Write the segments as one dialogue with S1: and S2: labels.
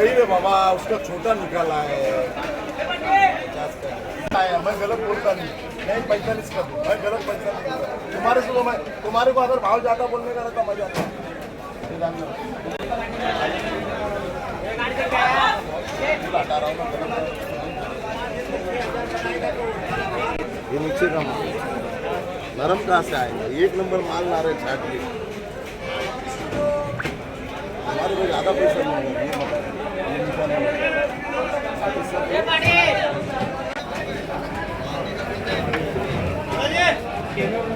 S1: बाबा, उसका छोटा निकाला है। है। मैं गलत बोलता नहीं। नहीं पैंतालीस का दूँ मैं गलत नहीं तुम्हारे से तो मैं तुम्हारे को अगर भाव ज़्यादा बोलने का रहता मज़ा आता ये हूँ नीचे का माल। नरम कहाँ से आएगा? एक नंबर माल ला रहे, छाट के। हमारे को ज़्यादा पैसा नहीं
S2: सर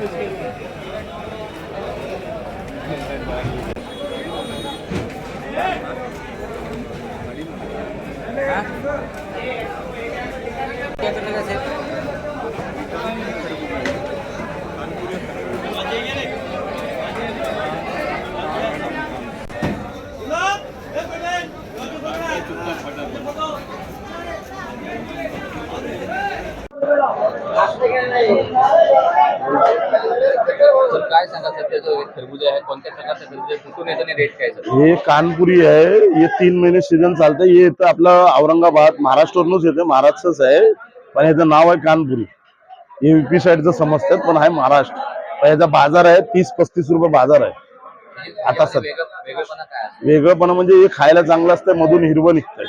S2: काय सांगा सध्या जो खरबूज आहे कोणत्या प्रकारचा खरबूज आहे? कुठून येतो आणि रेट काय सर?
S3: हे कानपुरी आहे. हे तीन महिने सीझन चालतं हे येतं आपलं औरंगाबाद महाराष्ट्रावरूनच येते. महाराष्ट्रच आहे. पण याचं नाव आहे कानपुरी. हे युपी साईडचं समजतात पण आहे महाराष्ट्र. पण याचा बाजार आहे तीस पस्तीस रुपये बाजार आहे. आता सर-
S2: वेगळं वेगळंपणा काय आहे?
S3: वेगळंपणा म्हणजे हे खायला चांगलं असतंय मधून हिरवं निघतंय.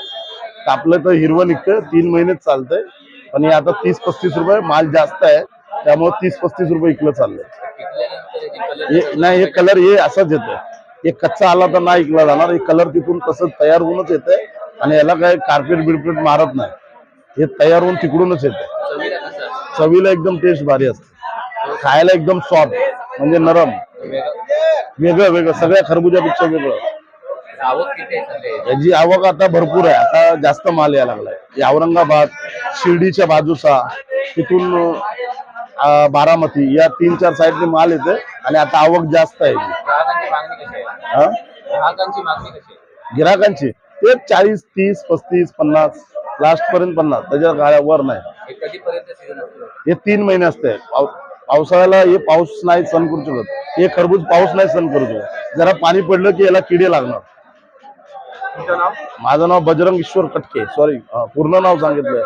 S3: कापलं तर हिरवं निघतंय. तीन महिनेच चालतंय. पण हे आता तीस पस्तीस रुपये माल जास्त आहे त्यामुळे तीस पस्तीस रुपये इकलं चाललंय नाही हे कलर हे असंच येतं हे कच्चा आला तर नाही ऐकला जाणार हे कलर तिथून तसं तयार होऊनच येतंय आणि याला काय कार्पेट बिरपेट मारत नाही. हे तयार होऊन तिकडूनच येते
S2: चवीला
S3: एकदम टेस्ट भारी असते. खायला एकदम सॉफ्ट म्हणजे नरम.
S2: वेगळं
S3: वेगळं सगळ्या खरबुजापेक्षा वेगळं. याची आवक आता भरपूर आहे. आता जास्त माल यायला लागलाय. औरंगाबाद शिर्डीच्या बाजूचा तिथून बारामती या तीन चार साईडने माल येते आणि आता आवक जास्त आहे.
S2: ग्राहकांची
S3: हा? गिराकांची ते चाळीस तीस पस्तीस पन्नास लास्ट पर्यंत पन्नास त्याच्या गाड्यावर नाही.
S2: हे
S3: हे तीन महिने असते. पाव- पावसाळ्याला हे पाऊस नाही सण करू शकत. हे खरबूज पाऊस नाही सण करू शकत. जरा पाणी पडलं की याला किडे लागणार. माझं नाव बजरंग ईश्वर कटके. सॉरी पूर्ण नाव सांगितलंय.